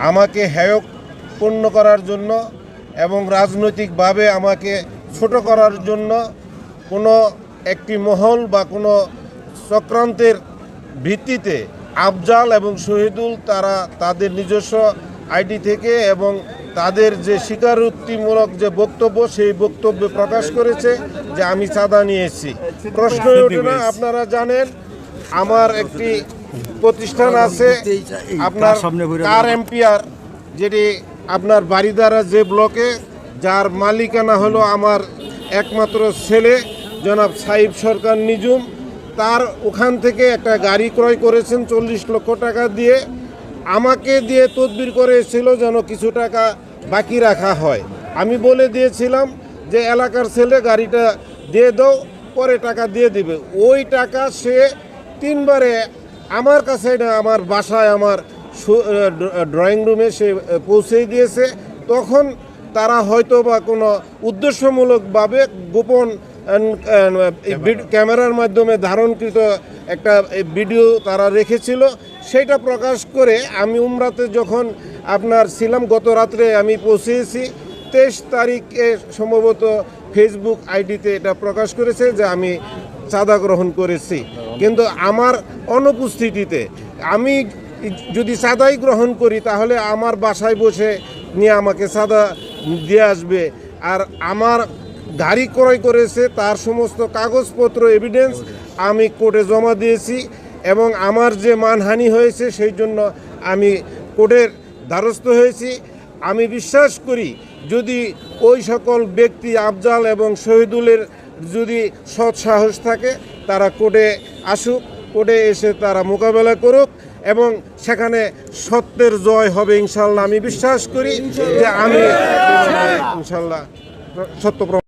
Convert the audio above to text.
আমাকে হেয়পূর্ণ করার জন্য এবং রাজনৈতিকভাবে আমাকে ছোট করার জন্য কোনো একটি মহল বা কোনো চক্রান্তের ভিত্তিতে আফজাল এবং শহীদুল তারা তাদের নিজস্ব আইডি থেকে এবং তাদের যে স্বীকারোক্তিমূলক যে বক্তব্য সেই বক্তব্য প্রকাশ করেছে যে আমি চাঁদা নিয়েছি। প্রশ্ন ওঠে না আপনারা জানেন আমার একটি প্রতিষ্ঠান আছে আপনার কার এম্পিয়ার যেটি আপনার বাড়িদারা যে ব্লকে যার মালিকানা হলো আমার একমাত্র ছেলে জনাব সাহিব সরকার নিজুম। তার ওখান থেকে একটা গাড়ি ক্রয় করেছেন চল্লিশ লক্ষ টাকা দিয়ে। আমাকে দিয়ে তদবির করেছিল যেন কিছু টাকা বাকি রাখা হয়। আমি বলে দিয়েছিলাম যে এলাকার ছেলে গাড়িটা দিয়ে দাও পরে টাকা দিয়ে দিবে। ওই টাকা সে তিনবারে আমার কাছে না আমার বাসায় আমার ড্রয়িং রুমে সে পৌঁছেই দিয়েছে। তখন তারা হয়তো বা কোনো উদ্দেশ্যমূলকভাবে গোপন ক্যামেরার মাধ্যমে ধারণকৃত একটা ভিডিও তারা রেখেছিল। সেটা প্রকাশ করে আমি উমরাতে যখন আপনার ছিলাম গত রাত্রে আমি পৌঁছেছি তেইশ তারিখে সম্ভবত ফেসবুক আইডিতে এটা প্রকাশ করেছে যে আমি চাঁদা গ্রহণ করেছি। কিন্তু আমার অনুপস্থিতিতে আমি যদি চাঁদাই গ্রহণ করি তাহলে আমার বাসায় বসে নিয়ে আমাকে চাঁদা দিয়ে আসবে। আর আমার গাড়ি ক্রয় করেছে তার সমস্ত কাগজপত্র এভিডেন্স আমি কোর্টে জমা দিয়েছি এবং আমার যে মানহানি হয়েছে সেই জন্য আমি কোর্টের দ্বারস্থ হয়েছি। আমি বিশ্বাস করি যদি ওই সকল ব্যক্তি আফজাল এবং শহীদুলের যদি সৎ সাহস থাকে, তারা কোর্টে আসুক, কোর্টে এসে তারা মোকাবেলা করুক এবং সেখানে সত্যের জয় হবে ইনশাল্লাহ। আমি বিশ্বাস করি যে আমি ইনশাল্লাহ সত্য